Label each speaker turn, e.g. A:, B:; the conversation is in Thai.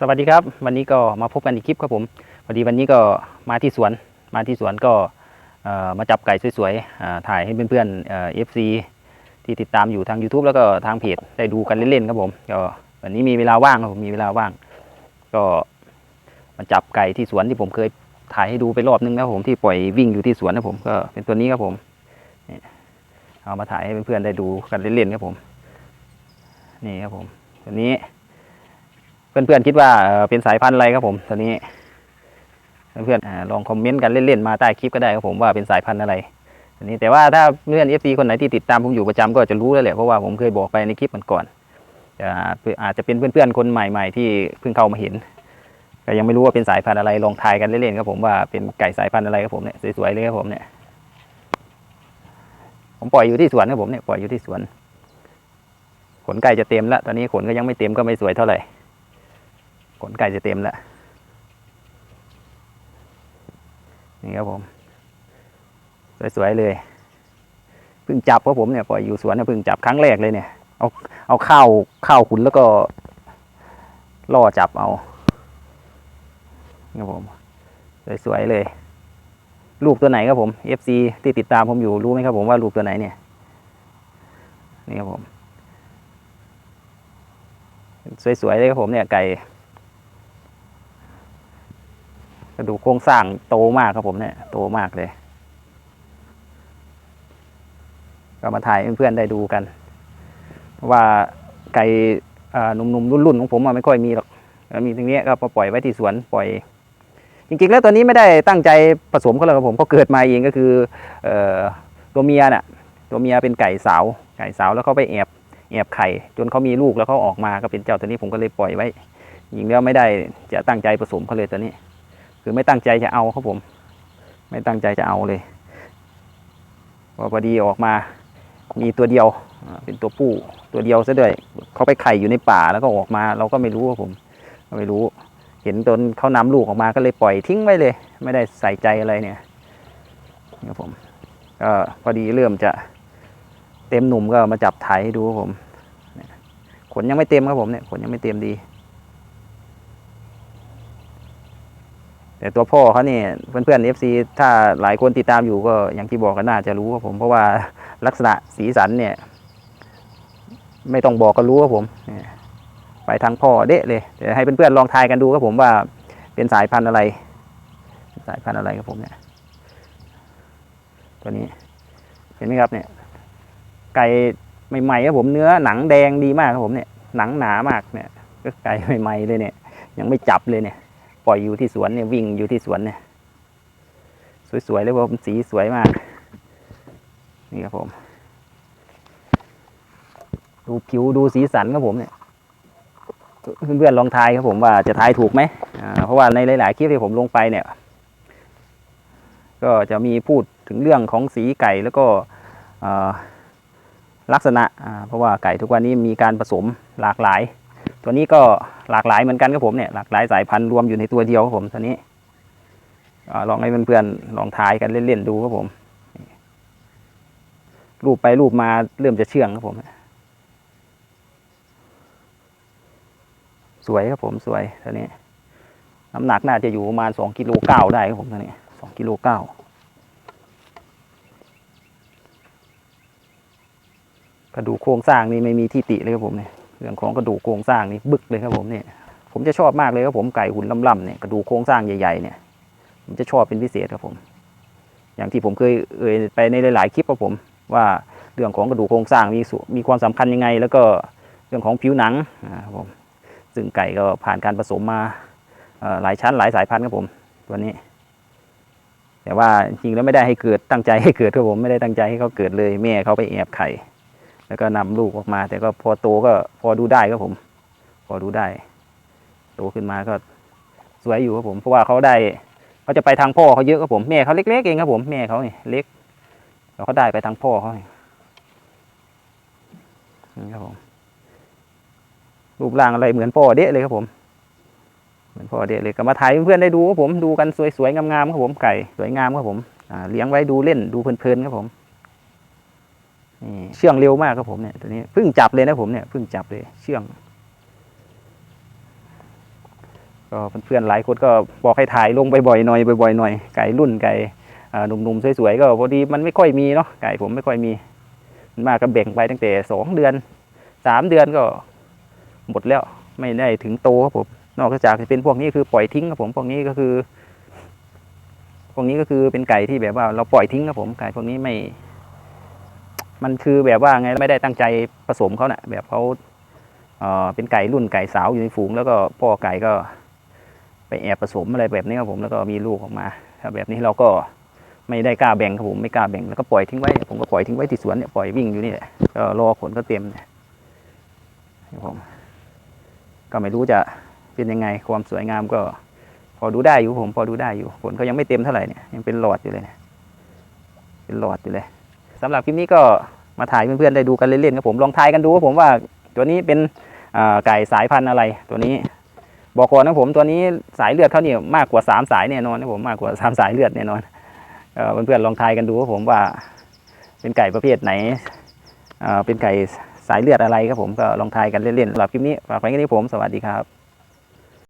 A: สวัสดีครับ วันนี้ก็มาพบกันอีกคลิปครับผมพอดีวันนี้ก็มาที่สวนมาที่สวนก็มาจับไก่สวยๆถ่ายให้เพื่อนๆเอฟซีที่ติดตามอยู่ทาง YouTube แล้วก็ทางเพจได้ดูกันเล่นๆครับผมก็วันนี้มีเวลาว่างครับผมมีเวลาว่าง ก็มาจับไก่ที่สวนที่ผมเคยถ่ายให้ดูไปรอบนึงแล้วผมที่ปล่อยวิ่งอยู่ที่สวนนะผมก็เป็นตัวนี้ครับผมนี่เอามาถ่ายให้เพื่อนๆได้ดูกันเล่นๆครับผม นี่ครับผมตัวนี้ เพื่อนๆคิดว่าเป็นสายพันธุ์อะไรครับผมตอนนี้ เพื่อนๆอาลองคอมเมนต์กันเล่นๆมาใต้คลิปก็ได้ครับผมว่าเป็นสายพันธุ์อะไรอันนี้แต่ว่าถ้าเพื่อนเอฟซีคนไหนที่ติดตามผมอยู่ประจำก็จะรู้แล้วแหละเพราะว่าผมเคยบอกไปในคลิปมันก่อนอาจจะเป็นเพื่อนๆคนใหม่ ๆ ที่เพิ่งเข้ามาเห็นก็ยังไม่รู้ว่าเป็นสายพันธุ์อะไรลองทายกันเล่นๆครับผมว่าเป็นไก่สายพันธุ์อะไรครับผมเนี่ยสวยๆเลยครับผมเนี่ยผมปล่อยอยู่ที่สวนครับผมเนี่ยปล่อยอยู่ที่สวน ขนไก่จะเต็มแล้วตอนนี้ขนก็ยังไม่เต็มก็ไม่สวยเท่าไหร่ ขนไก่จะเต็มแล้ว นี่ครับผม สวย ๆ เลย เพิ่งจับเพราะผมเนี่ยปล่อยอยู่สวนเนี่ยเพิ่งจับครั้งแรกเลยเนี่ย เอาเอาข้าวข้าวขุนแล้วก็ล่อจับเอาครับผม สวย ๆ เลย ลูกตัวไหนครับผม FC ที่ติดตามผมอยู่รู้ไหมครับผมว่าลูกตัวไหนเนี่ย นี่ครับผม สวย ๆ เลยครับผมเนี่ยไก่ กระดูกโครงสร้างโตมากครับผมเนี่ยโตมากเลย ก็มาถ่ายเพื่อนๆได้ดูกัน ว่าไก่หนุ่มๆรุ่นๆของผมอะไม่ค่อยมีหรอกแล้วมีตรงนี้ก็มาปล่อยไว้ที่สวนปล่อย จริงๆ แล้วตัวนี้ไม่ได้ตั้งใจผสมเขาเลยครับผมเขาเกิดมาเองก็คืออตัวเมียน่ะ ตัวเมียเป็นไก่สาว ไก่สาวแล้วเขาไปแอบแอบไข่ จนเขามีลูกแล้วเขาออกมาก็เป็นเจ้าตัวนี้ผมก็เลยปล่อยไว้จริงแล้วไม่ได้จะตั้งใจผสมเขาเลยตัวนี้ คือไม่ตั้งใจจะเอาครับผม ไม่ตั้งใจจะเอาเลยพอพอดีออกมา มีตัวเดียวเป็นตัวผู้ตัวเดียวซะด้วยเขาไปไข่อยู่ในป่าแล้วก็ออกมา เราก็ไม่รู้ครับผมก็ไม่รู้ เห็นตนเขานำลูกออกมาก็เลยปล่อยทิ้งไว้เลย ไม่ได้ใส่ใจอะไรเนี่ยครับผมก็พอดีเริ่มจะเต็มหนุ่มก็มาจับไถให้ดูครับผมขนยังไม่เต็มครับผมเนี่ยขนยังไม่เต็มดี แต่ตัวพ่อเขาเนี่ยเพื่อนๆ FC ถ้าหลายคนติดตามอยู่ก็อย่างที่บอกกันน่าจะรู้ครับผมเพราะว่าลักษณะสีสันเนี่ย ไม่ต้องบอกก็รู้ครับผมไปทางพ่อเดะเลยเดี๋ยวให้เพื่อนๆลองทายกันดูครับผมว่าเป็นสายพันธุ์อะไร สายพันธุ์อะไรครับผมเนี่ยตัวนี้เห็นไหมครับเนี่ย ไก่ใหม่ๆครับผมเนื้อหนังแดงดีมากครับผมเนี่ยหนังหนามากเนี่ย ก็ไก่ใหม่ๆเลยเนี่ย ยังไม่จับเลยเนี่ย ปล่อยอยู่ที่สวนเนี่ยวิ่งอยู่ที่สวนเนี่ย สวยๆเลยผมสีสวยมาก นี่ครับผม ดูผิวดูสีสันครับผมเนี่ยเพื่อนๆลองทายครับผมว่าจะทายถูกไหมเพราะว่าในหลาย ๆ คลิปที่ผมลงไปเนี่ย ก็จะมีพูดถึงเรื่องของสีไก่แล้วก็ลักษณะ เพราะว่าไก่ทุกวันนี้มีการผสมหลากหลาย ตัวนี้ก็หลากหลายเหมือนกันครับผมเนี่ยหลากหลายสายพันธุ์รวมอยู่ในตัวเดียวครับผมตัวนี้ลองให้เพื่อนๆลองทายกันเล่นๆดูครับผมรูปไปรูปมาเริ่มจะเชื่องครับผม สวยครับผมสวยตัวนี้น้ำหนักน่าจะอยู่ประมาณสองกิโลเก้าได้ครับผมตัวนี้สองกิโลเก้าก็ดูกโครงสร้างนี่ไม่มีที่ติเลยครับผมเนี่ย เรื่องของกระดูกโครงสร้างนี่บึกเลยครับผมเนี่ยผมจะชอบมากเลยครับผมไก่หุ่นล่ำๆเนี่ยกระดูกโครงสร้างใหญ่ๆเนี่ยผมจะชอบเป็นพิเศษครับผม อย่างที่ผมเคยเอ่ยไปในหลายๆคลิปครับผม ว่าเรื่องของกระดูกโครงสร้างมีมีความสำคัญยังไง แล้วก็เรื่องของผิวหนังนะครับผมซึ่งไก่ก็ผ่านการผสมมาหลายชั้นหลายสายพันธุ์ครับผมตัวนี้ แต่ว่าจริงๆแล้วไม่ได้ให้เกิดตั้งใจให้เกิดครับผมไม่ได้ตั้งใจให้เขาเกิดเลยแม่เขาไปแอบไข่ แล้วก็นำลูกออกมา แต่ก็พอโตก็พอดูได้ครับผม พอดูได้ โตขึ้นมาก็สวยอยู่ครับผม เพราะว่าเขาได้เขาจะไปทางพ่อเขาเยอะครับผมแม่เขาเล็กๆเองครับผมแม่เขาเนี่ยเล็กแล้วเขาได้ไปทางพ่อเขานี่ครับผมรูปร่างอะไรเหมือนพ่อเดะเลยครับผม เหมือนพ่อเดะเลยก็มาถ่ายเพื่อนๆได้ดูครับผมดูกันสวยๆงามๆครับผมไก่สวยงามครับผมเลี้ยงไว้ดูเล่นดูเพลินๆครับผม เชื่องเร็วมากครับผมเนี่ยตัวนี้เพิ่งจับเลยนะผมเนี่ยเพิ่งจับเลยเชื่องก็เพื่อนๆหลายคนก็บอกให้ถ่ายลงบ่อยๆหน่อยบ่อยๆหน่อยไก่รุ่นไก่หนุ่มๆสวยๆก็พอดีมันไม่ค่อยมีเนาะไก่ผมไม่ค่อยมีมันมากก็แบ่งไปตั้งแต่สองเดือนสามเดือนก็หมดแล้วไม่ได้ถึงโตครับผมนอกจากจะเป็นพวกนี้คือปล่อยทิ้งครับผมพวกนี้ก็คือ พวกนี้ก็คือเป็นไก่ที่แบบว่าเราปล่อยทิ้งครับผมไก่พวกนี้ไม่ มันคือแบบว่าไงไม่ได้ตั้งใจผสมเขาเนะ่ะแบบเขาเออเป็นไก่รุ่นไก่สาวอยู่ในฝูง แล้วก็พ่อไก่ก็ไปแอบผสมอะไรแบบนี้ครับผมแล้วก็มีลูกออกมาถ้าแบบนี้เราก็ไม่ได้กล้าแบ่งครับผมไม่กล้าแบ่งแล้วก็ปล่อยทิ้งไว้ผมก็ปล่อยทิ้งไว้ที่สวนเนี่ยปล่อยวิ่งอยู่นี่แหละก็รอขนก็เต็มเนี่ยครับผมก็ไม่รู้จะเป็นยังไงความสวยงามก็ พอดูได้อยู่ผม พอดูได้อยู่ผลก็ยังไม่เต็มเท่าไหร่เนี่ยยังเป็นหลอดอยู่เลยเนี่ยเป็นหลอดอยู่เลย สำหรับคลิปนี้ก็มาถ่ายเพื่อนๆได้ดูกันเล่นๆครับผมลองทายกันดูครับผมว่าตัวนี้เป็นไก่สายพันธุ์อะไร ตัวนี้บอกก่อนนะผมตัวนี้สายเลือดเขาเนี่ยมากกว่าสามสายแน่นอนนะผมมากกว่าสามสายเลือดแน่นอนเอเพื่อนๆลองทายกันดูครับผมว่า เป็นไก่ประเภทไหนเป็นไก่สายเลือดอะไรครับผมก็ลองทายกันเล่นๆสำหรับคลิปนี้ฝากไว้แค่นี้ผมสวัสดีครับ